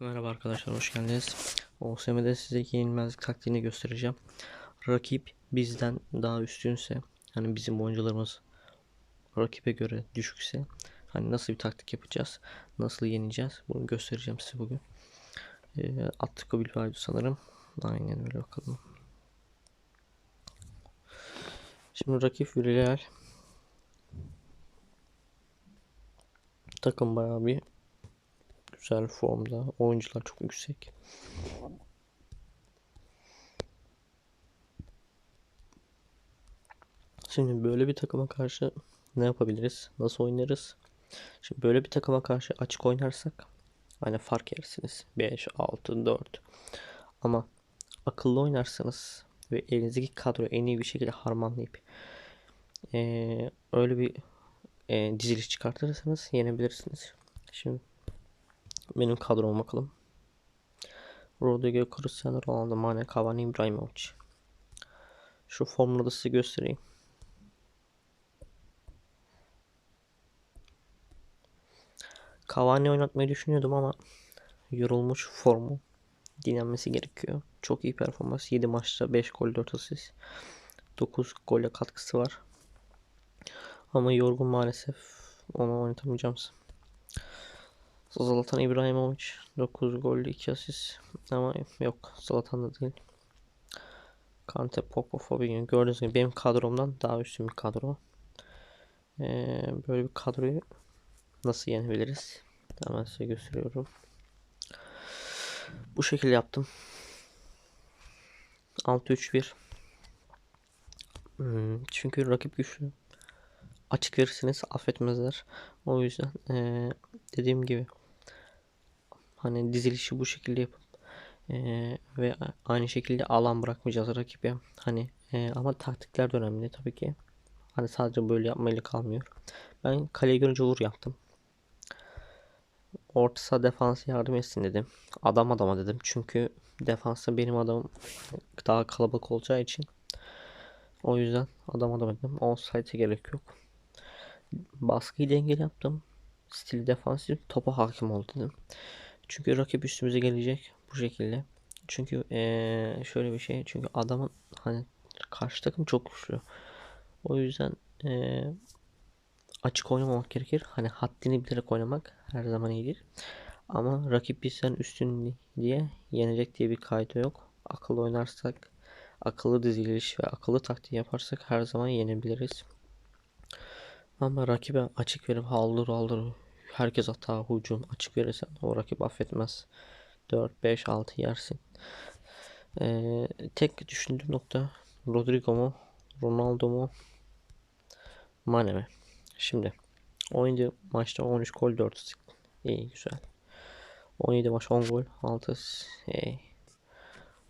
Merhaba arkadaşlar hoş geldiniz. OSM'de size yenilmezlik taktiğini göstereceğim. Rakip bizden daha üstünse hani bizim oyuncularımız rakibe göre düşükse hani nasıl bir taktik yapacağız? Nasıl yeneceğiz? Bunu göstereceğim size bugün. Ee, Atletico Bilbao sanırım. Aynen öyle bakalım. Şimdi rakip Villarreal takım bayağı bir güzel formda. Oyuncular çok yüksek. Şimdi böyle bir takıma karşı ne yapabiliriz? Nasıl oynarız? Şimdi böyle bir takıma karşı açık oynarsak hani fark yersiniz. 5, 6, 4. Ama akıllı oynarsanız ve elinizdeki kadroyu en iyi bir şekilde harmanlayıp eee, öyle bir eee, diziliş çıkartırsanız yenebilirsiniz. Şimdi benim kadroma bakalım. Rodrigo, Cristiano Ronaldo, Mane, Cavani, Ibrahimovic. Şu da size göstereyim. Cavani oynatmayı düşünüyordum ama yorulmuş formu dinlenmesi gerekiyor. Çok iyi performans. 7 maçta 5 gol 4 asist. 9 gole katkısı var. Ama yorgun maalesef. Onu oynatamayacağım. Zlatan İbrahimovic 9 gol 2 asist ama yok Zlatan da değil. Kante Popov Fabinho gördüğünüz gibi benim kadromdan daha üstün bir kadro. Ee, böyle bir kadroyu nasıl yenebiliriz? Hemen size gösteriyorum. Bu şekilde yaptım. 6-3-1 Hmm, çünkü rakip güçlü. Açık verirseniz affetmezler. O yüzden ee, dediğim gibi Hani dizilişi bu şekilde yapıp e, ve aynı şekilde alan bırakmayacağız rakibe. Hani e, ama taktikler de önemli tabii ki. Hani sadece böyle yapmayla kalmıyor. Ben kaleye görünce vur yaptım. Orta saha defansı yardım etsin dedim. Adam adama dedim. Çünkü defansta benim adamım daha kalabalık olacağı için. O yüzden adam adam dedim. Offside'e gerek yok. Baskıyı dengeli yaptım. Stil defansif topa hakim ol dedim. Çünkü rakip üstümüze gelecek bu şekilde. Çünkü ee, şöyle bir şey. Çünkü adamın hani karşı takım çok güçlü. O yüzden ee, açık oynamamak gerekir. Hani haddini bilerek oynamak her zaman iyidir. Ama rakip bizden üstün diye yenecek diye bir kaydı yok. Akıllı oynarsak, akıllı diziliş ve akıllı taktiği yaparsak her zaman yenebiliriz. Ama rakibe açık verip haldır haldır herkes hata hücum açık verirsen o rakip affetmez. 4, 5, 6 yersin. Ee, tek düşündüğüm nokta Rodrigo mu Ronaldo mu Mane mi? Şimdi 17 maçta 13 gol 4 asist. İyi güzel. 17 maç 10 gol 6 iyi.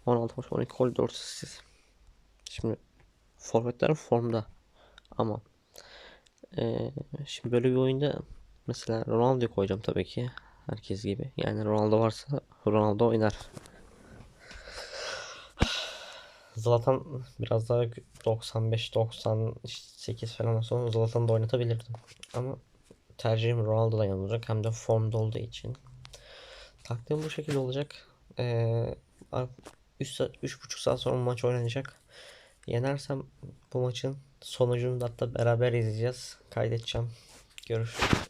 16 maç 12 gol 4 asist. Şimdi forvetler formda ama ee, şimdi böyle bir oyunda Mesela Ronaldo koyacağım tabii ki. Herkes gibi. Yani Ronaldo varsa Ronaldo oynar. Zlatan biraz daha 95-98 falan sonra Zlatan'ı da oynatabilirdim. Ama tercihim Ronaldo'dan yana. Hem de formda olduğu için. Taktiğim bu şekilde olacak. Ee, 3,5 saat sonra maç oynanacak. Yenersem bu maçın sonucunu da hatta beraber izleyeceğiz. Kaydedeceğim. Görüşürüz.